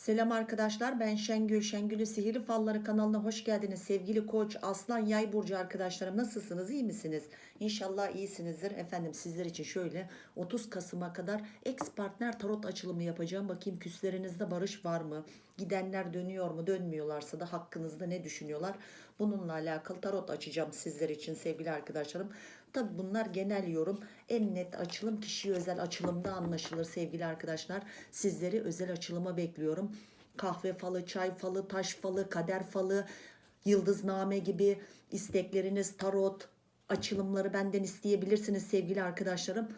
Selam arkadaşlar ben Şengül. Şengül'ü Sihirli Falları kanalına hoş geldiniz. Sevgili koç Aslan Yay Burcu arkadaşlarım nasılsınız iyi misiniz? İnşallah iyisinizdir. Efendim sizler için şöyle 30 Kasım'a kadar ex partner tarot açılımı yapacağım. Bakayım küslerinizde barış var mı? Gidenler dönüyor mu? Dönmüyorlarsa da hakkınızda ne düşünüyorlar? Bununla alakalı tarot açacağım sizler için sevgili arkadaşlarım. Tabi bunlar genel yorum. En net açılım kişiye özel açılımda anlaşılır sevgili arkadaşlar. Sizleri özel açılıma bekliyorum. Kahve falı, çay falı, taş falı, kader falı, yıldızname gibi istekleriniz, tarot açılımları benden isteyebilirsiniz sevgili arkadaşlarım.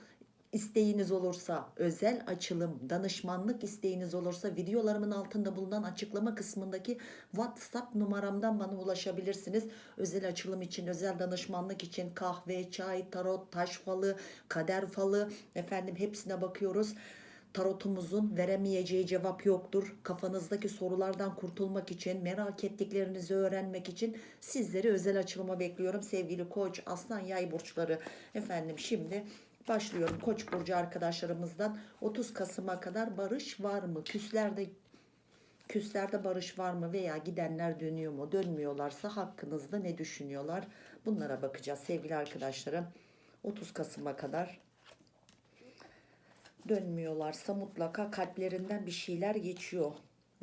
İsteğiniz olursa özel açılım, danışmanlık isteğiniz olursa videolarımın altında bulunan açıklama kısmındaki WhatsApp numaramdan bana ulaşabilirsiniz. Özel açılım için, özel danışmanlık için kahve, çay, tarot, taş falı, kader falı efendim hepsine bakıyoruz. Tarotumuzun veremeyeceği cevap yoktur. Kafanızdaki sorulardan kurtulmak için, merak ettiklerinizi öğrenmek için sizleri özel açılıma bekliyorum. Sevgili Koç, Aslan, Yay burçları. Efendim şimdi başlıyorum. Koç burcu arkadaşlarımızdan 30 Kasım'a kadar barış var mı? Küslerde küslerde barış var mı veya gidenler dönüyor mu? Dönmüyorlarsa hakkınızda ne düşünüyorlar? Bunlara bakacağız sevgili arkadaşlarım. 30 Kasım'a kadar dönmüyorlarsa mutlaka kalplerinden bir şeyler geçiyor.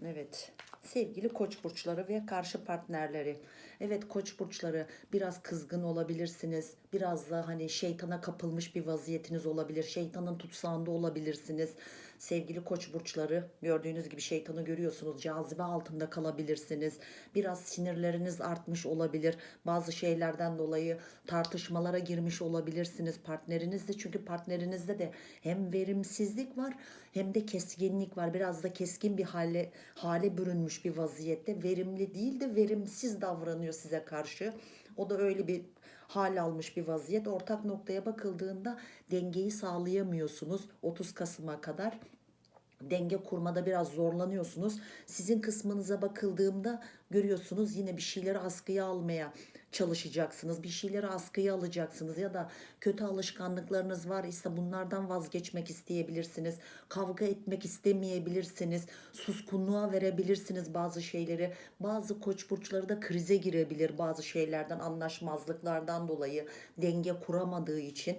Evet. Sevgili koç burçları ve karşı partnerleri. Evet koç burçları biraz kızgın olabilirsiniz. Biraz da hani şeytana kapılmış bir vaziyetiniz olabilir. Şeytanın tutsağında olabilirsiniz. Sevgili koç burçları gördüğünüz gibi şeytanı görüyorsunuz. Cazibe altında kalabilirsiniz. Biraz sinirleriniz artmış olabilir. Bazı şeylerden dolayı tartışmalara girmiş olabilirsiniz partnerinizle. Çünkü partnerinizde de hem verimsizlik var hem de keskinlik var. Biraz da keskin bir hale hale bürünmüş bir vaziyette. Verimli değil de verimsiz davranıyor size karşı. O da öyle bir hal almış bir vaziyet. Ortak noktaya bakıldığında dengeyi sağlayamıyorsunuz 30 Kasım'a kadar denge kurmada biraz zorlanıyorsunuz. Sizin kısmınıza bakıldığımda görüyorsunuz yine bir şeyleri askıya almaya çalışacaksınız. Bir şeyleri askıya alacaksınız ya da kötü alışkanlıklarınız var ise bunlardan vazgeçmek isteyebilirsiniz. Kavga etmek istemeyebilirsiniz. Suskunluğa verebilirsiniz bazı şeyleri. Bazı koç burçları da krize girebilir bazı şeylerden, anlaşmazlıklardan dolayı denge kuramadığı için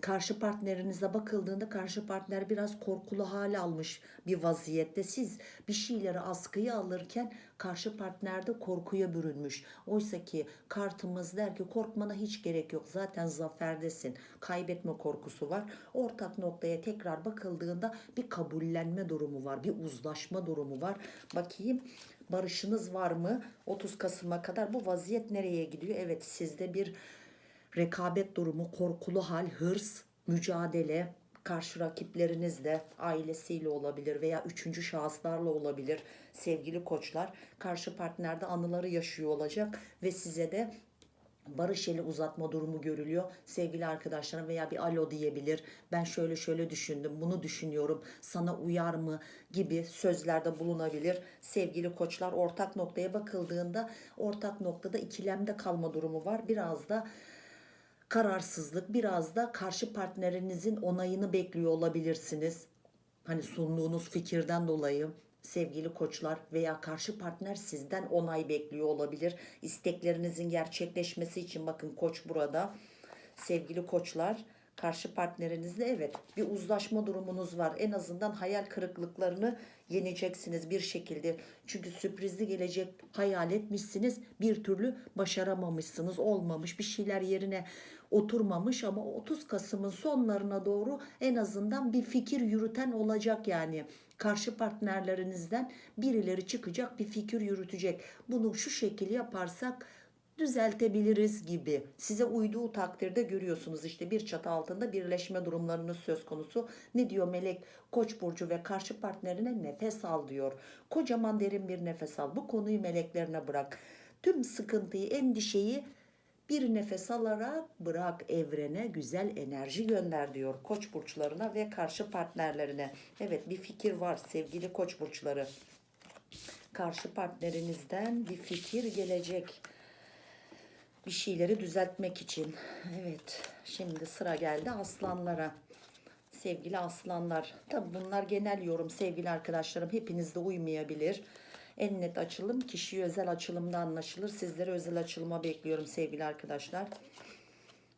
karşı partnerinize bakıldığında karşı partner biraz korkulu hal almış bir vaziyette. Siz bir şeyleri askıya alırken karşı partner de korkuya bürünmüş. Oysa ki kartımız der ki korkmana hiç gerek yok. Zaten zaferdesin. Kaybetme korkusu var. Ortak noktaya tekrar bakıldığında bir kabullenme durumu var. Bir uzlaşma durumu var. Bakayım barışınız var mı? 30 Kasım'a kadar bu vaziyet nereye gidiyor? Evet sizde bir rekabet durumu, korkulu hal, hırs, mücadele, karşı rakiplerinizle, ailesiyle olabilir veya üçüncü şahıslarla olabilir. Sevgili koçlar, karşı partnerde anıları yaşıyor olacak ve size de barış eli uzatma durumu görülüyor. Sevgili arkadaşlarım veya bir alo diyebilir. Ben şöyle şöyle düşündüm, bunu düşünüyorum. Sana uyar mı gibi sözlerde bulunabilir. Sevgili koçlar ortak noktaya bakıldığında ortak noktada ikilemde kalma durumu var. Biraz da kararsızlık, biraz da karşı partnerinizin onayını bekliyor olabilirsiniz. Hani sunduğunuz fikirden dolayı sevgili koçlar veya karşı partner sizden onay bekliyor olabilir. İsteklerinizin gerçekleşmesi için bakın koç burada. Sevgili koçlar karşı partnerinizle evet bir uzlaşma durumunuz var. En azından hayal kırıklıklarını yeneceksiniz bir şekilde. Çünkü sürprizli gelecek hayal etmişsiniz bir türlü başaramamışsınız olmamış bir şeyler yerine oturmamış ama 30 Kasım'ın sonlarına doğru en azından bir fikir yürüten olacak yani. Karşı partnerlerinizden birileri çıkacak bir fikir yürütecek. Bunu şu şekilde yaparsak düzeltebiliriz gibi. Size uyduğu takdirde görüyorsunuz işte bir çatı altında birleşme durumlarınız söz konusu. Ne diyor melek? Koç burcu ve karşı partnerine nefes al diyor. Kocaman derin bir nefes al. Bu konuyu meleklerine bırak. Tüm sıkıntıyı, endişeyi bir nefes alarak bırak evrene güzel enerji gönder diyor koç burçlarına ve karşı partnerlerine. Evet bir fikir var sevgili koç burçları. Karşı partnerinizden bir fikir gelecek bir şeyleri düzeltmek için. Evet, şimdi sıra geldi aslanlara. Sevgili aslanlar. Tabi bunlar genel yorum sevgili arkadaşlarım. Hepinizde uymayabilir. En net açılım kişiye özel açılımda anlaşılır. Sizlere özel açılıma bekliyorum sevgili arkadaşlar.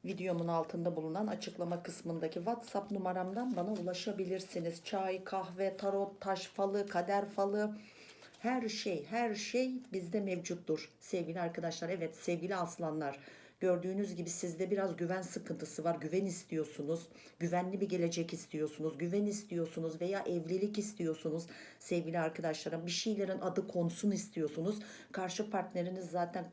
Videomun altında bulunan açıklama kısmındaki WhatsApp numaramdan bana ulaşabilirsiniz. Çay, kahve, tarot, taş falı, kader falı her şey, her şey bizde mevcuttur sevgili arkadaşlar. Evet sevgili aslanlar. Gördüğünüz gibi sizde biraz güven sıkıntısı var. Güven istiyorsunuz. Güvenli bir gelecek istiyorsunuz. Güven istiyorsunuz veya evlilik istiyorsunuz. Sevgili arkadaşlarım bir şeylerin adı konsun istiyorsunuz. Karşı partneriniz zaten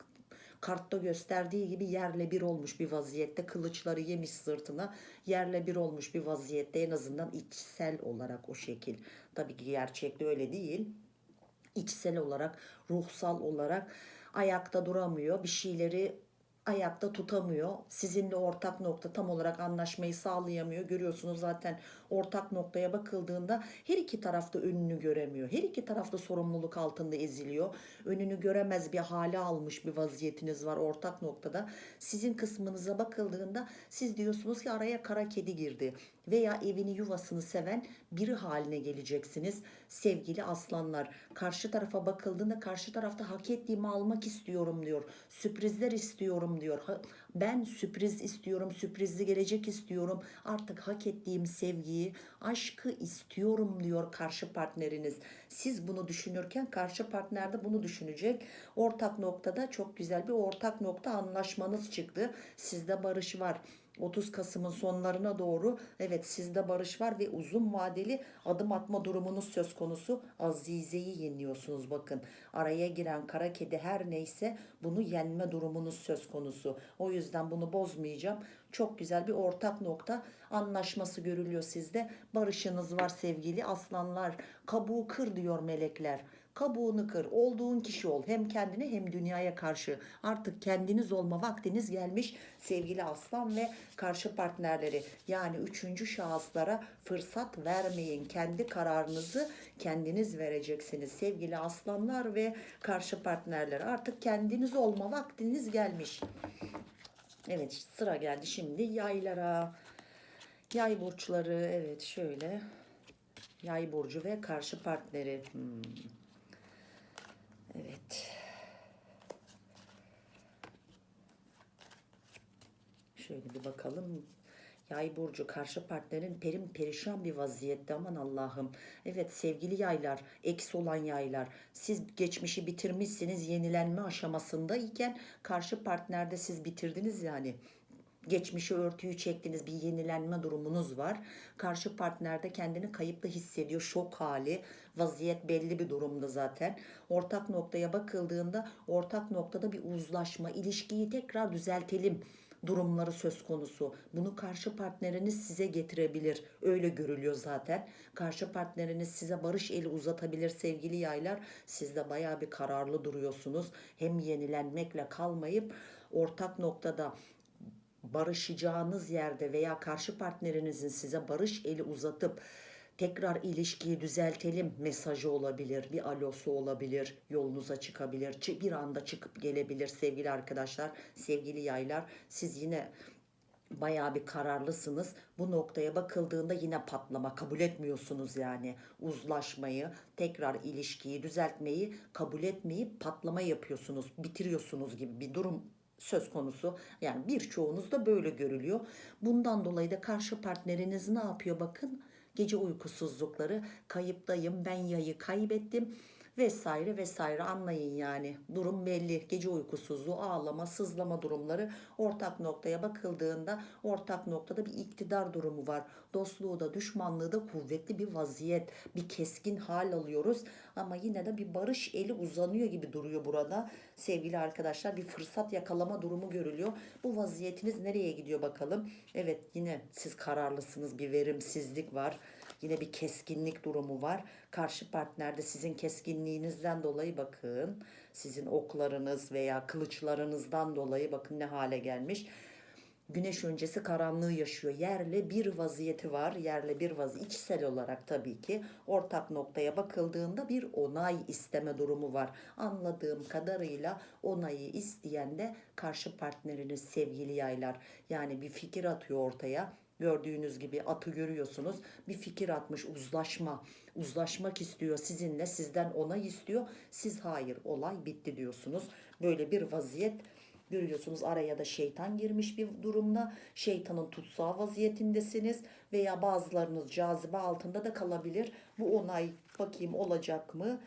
kartta gösterdiği gibi yerle bir olmuş bir vaziyette kılıçları yemiş sırtına yerle bir olmuş bir vaziyette en azından içsel olarak o şekil. Tabii ki gerçekte öyle değil içsel olarak, ruhsal olarak ayakta duramıyor. Bir şeyleri ayakta tutamıyor. Sizinle ortak nokta tam olarak anlaşmayı sağlayamıyor. Görüyorsunuz zaten ortak noktaya bakıldığında her iki tarafta önünü göremiyor. Her iki tarafta sorumluluk altında eziliyor. Önünü göremez bir hale almış bir vaziyetiniz var ortak noktada. Sizin kısmınıza bakıldığında siz diyorsunuz ki araya kara kedi girdi veya evini yuvasını seven biri haline geleceksiniz. Sevgili aslanlar karşı tarafa bakıldığında karşı tarafta hak ettiğimi almak istiyorum diyor. Sürprizler istiyorum diyor. Ben sürpriz istiyorum, sürprizli gelecek istiyorum. Artık hak ettiğim sevgiyi, aşkı istiyorum diyor karşı partneriniz. Siz bunu düşünürken karşı partner de bunu düşünecek. Ortak noktada çok güzel bir ortak nokta anlaşmanız çıktı. Sizde barış var. 30 Kasım'ın sonlarına doğru evet sizde barış var ve uzun vadeli adım atma durumunuz söz konusu. Azize'yi yeniyorsunuz bakın. Araya giren kara kedi her neyse bunu yenme durumunuz söz konusu. O yüzden bunu bozmayacağım. Çok güzel bir ortak nokta anlaşması görülüyor sizde. Barışınız var sevgili aslanlar. Kabuğu kır diyor melekler. Kabuğunu kır. Olduğun kişi ol. Hem kendine hem dünyaya karşı. Artık kendiniz olma vaktiniz gelmiş sevgili aslan ve karşı partnerleri. Yani üçüncü şahıslara fırsat vermeyin. Kendi kararınızı kendiniz vereceksiniz sevgili aslanlar ve karşı partnerler. Artık kendiniz olma vaktiniz gelmiş. Evet sıra geldi şimdi yaylara. Yay burçları evet şöyle. Yay burcu ve karşı partneri. Hmm. Evet. Şöyle bir bakalım. Yay burcu karşı partnerin perim perişan bir vaziyette aman Allah'ım. Evet sevgili yaylar, eksi olan yaylar. Siz geçmişi bitirmişsiniz yenilenme aşamasındayken karşı partnerde siz bitirdiniz yani. Geçmişi örtüyü çektiniz bir yenilenme durumunuz var. Karşı partnerde kendini kayıpta hissediyor şok hali. Vaziyet belli bir durumda zaten. Ortak noktaya bakıldığında ortak noktada bir uzlaşma, ilişkiyi tekrar düzeltelim durumları söz konusu. Bunu karşı partneriniz size getirebilir. Öyle görülüyor zaten. Karşı partneriniz size barış eli uzatabilir sevgili yaylar. Siz de bayağı bir kararlı duruyorsunuz. Hem yenilenmekle kalmayıp ortak noktada barışacağınız yerde veya karşı partnerinizin size barış eli uzatıp tekrar ilişkiyi düzeltelim mesajı olabilir, bir alosu olabilir, yolunuza çıkabilir, çı- bir anda çıkıp gelebilir sevgili arkadaşlar, sevgili yaylar. Siz yine bayağı bir kararlısınız. Bu noktaya bakıldığında yine patlama kabul etmiyorsunuz yani. Uzlaşmayı, tekrar ilişkiyi düzeltmeyi kabul etmeyip patlama yapıyorsunuz, bitiriyorsunuz gibi bir durum söz konusu. Yani birçoğunuz da böyle görülüyor. Bundan dolayı da karşı partneriniz ne yapıyor bakın? Gece uykusuzlukları, kayıptayım, ben yayı kaybettim vesaire vesaire anlayın yani. Durum belli. Gece uykusuzluğu, ağlama, sızlama durumları ortak noktaya bakıldığında ortak noktada bir iktidar durumu var. Dostluğu da düşmanlığı da kuvvetli bir vaziyet. Bir keskin hal alıyoruz ama yine de bir barış eli uzanıyor gibi duruyor burada. Sevgili arkadaşlar bir fırsat yakalama durumu görülüyor. Bu vaziyetiniz nereye gidiyor bakalım. Evet yine siz kararlısınız bir verimsizlik var. Yine bir keskinlik durumu var. Karşı partnerde sizin keskinliğinizden dolayı bakın. Sizin oklarınız veya kılıçlarınızdan dolayı bakın ne hale gelmiş. Güneş öncesi karanlığı yaşıyor. Yerle bir vaziyeti var. Yerle bir vaz içsel olarak tabii ki ortak noktaya bakıldığında bir onay isteme durumu var. Anladığım kadarıyla onayı isteyen de karşı partneriniz sevgili yaylar. Yani bir fikir atıyor ortaya Gördüğünüz gibi atı görüyorsunuz. Bir fikir atmış uzlaşma. Uzlaşmak istiyor sizinle. Sizden onay istiyor. Siz hayır olay bitti diyorsunuz. Böyle bir vaziyet görüyorsunuz. Araya da şeytan girmiş bir durumda. Şeytanın tutsağı vaziyetindesiniz. Veya bazılarınız cazibe altında da kalabilir. Bu onay bakayım olacak mı?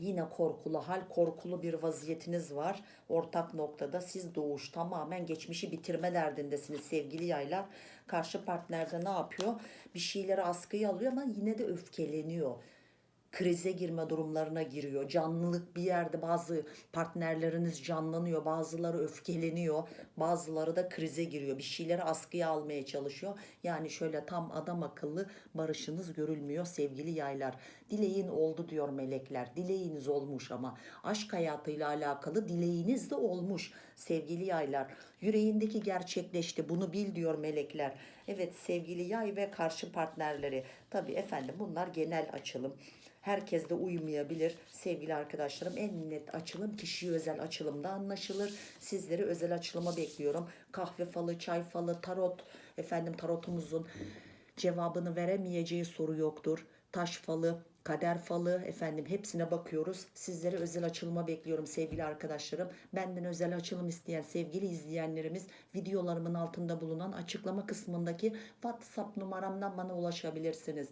Yine korkulu hal, korkulu bir vaziyetiniz var. Ortak noktada siz doğuş tamamen geçmişi bitirme derdindesiniz sevgili yaylar. Karşı partnerde ne yapıyor? Bir şeyleri askıya alıyor ama yine de öfkeleniyor. Krize girme durumlarına giriyor. Canlılık bir yerde bazı partnerleriniz canlanıyor. Bazıları öfkeleniyor. Bazıları da krize giriyor. Bir şeyleri askıya almaya çalışıyor. Yani şöyle tam adam akıllı barışınız görülmüyor sevgili yaylar. Dileğin oldu diyor melekler. Dileğiniz olmuş ama aşk hayatıyla alakalı dileğiniz de olmuş sevgili yaylar. Yüreğindeki gerçekleşti. Bunu bil diyor melekler. Evet sevgili yay ve karşı partnerleri. Tabii efendim bunlar genel açılım. Herkes de uymayabilir. Sevgili arkadaşlarım en net açılım kişiye özel açılımda anlaşılır. Sizleri özel açılıma bekliyorum. Kahve falı, çay falı, tarot. Efendim tarotumuzun cevabını veremeyeceği soru yoktur. Taş falı, kader falı efendim hepsine bakıyoruz. Sizlere özel açılıma bekliyorum sevgili arkadaşlarım. Benden özel açılım isteyen sevgili izleyenlerimiz videolarımın altında bulunan açıklama kısmındaki WhatsApp numaramdan bana ulaşabilirsiniz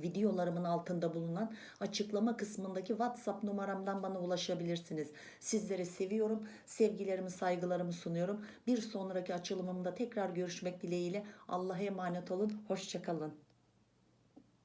videolarımın altında bulunan açıklama kısmındaki WhatsApp numaramdan bana ulaşabilirsiniz. Sizleri seviyorum. Sevgilerimi, saygılarımı sunuyorum. Bir sonraki açılımımda tekrar görüşmek dileğiyle. Allah'a emanet olun. Hoşçakalın.